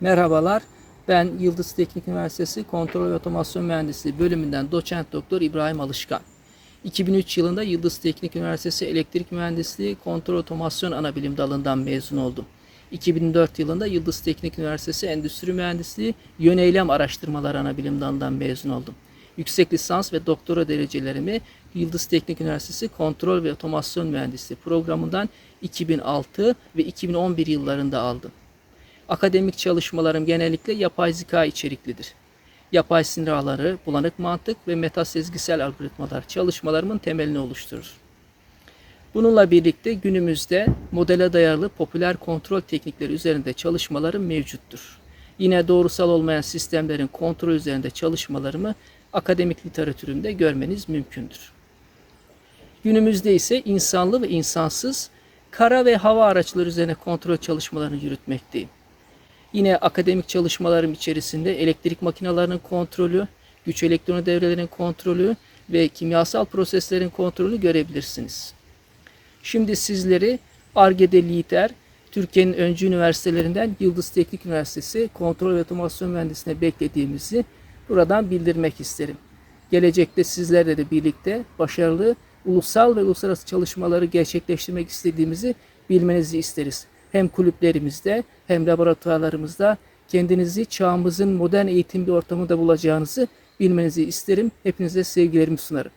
Merhabalar. Ben Yıldız Teknik Üniversitesi Kontrol ve Otomasyon Mühendisliği bölümünden doçent doktor İbrahim Alışkan. 2003 yılında Yıldız Teknik Üniversitesi Elektrik Mühendisliği Kontrol Otomasyon Anabilim dalından mezun oldum. 2004 yılında Yıldız Teknik Üniversitesi Endüstri Mühendisliği Yöneylem Araştırmaları Anabilim dalından mezun oldum. Yüksek lisans ve doktora derecelerimi Yıldız Teknik Üniversitesi Kontrol ve Otomasyon Mühendisliği programından 2006 ve 2011 yıllarında aldım. Akademik çalışmalarım genellikle yapay zeka içeriklidir. Yapay sinir ağları, bulanık mantık ve metasezgisel algoritmalar çalışmalarımın temelini oluşturur. Bununla birlikte günümüzde modele dayalı popüler kontrol teknikleri üzerinde çalışmalarım mevcuttur. Yine doğrusal olmayan sistemlerin kontrol üzerinde çalışmalarımı akademik literatürümde görmeniz mümkündür. Günümüzde ise insanlı ve insansız kara ve hava araçları üzerine kontrol çalışmalarını yürütmekteyim. Yine akademik çalışmalarım içerisinde elektrik makinelerinin kontrolü, güç elektronik devrelerinin kontrolü ve kimyasal proseslerin kontrolünü görebilirsiniz. Şimdi sizleri ARGE'de lider, Türkiye'nin öncü üniversitelerinden Yıldız Teknik Üniversitesi Kontrol ve Otomasyon Mühendisliğine beklediğimizi buradan bildirmek isterim. Gelecekte sizlerle de birlikte başarılı ulusal ve uluslararası çalışmaları gerçekleştirmek istediğimizi bilmenizi isteriz. Hem kulüplerimizde hem laboratuvarlarımızda kendinizi çağımızın modern eğitim bir ortamında bulacağınızı bilmenizi isterim. Hepinize sevgilerimi sunarım.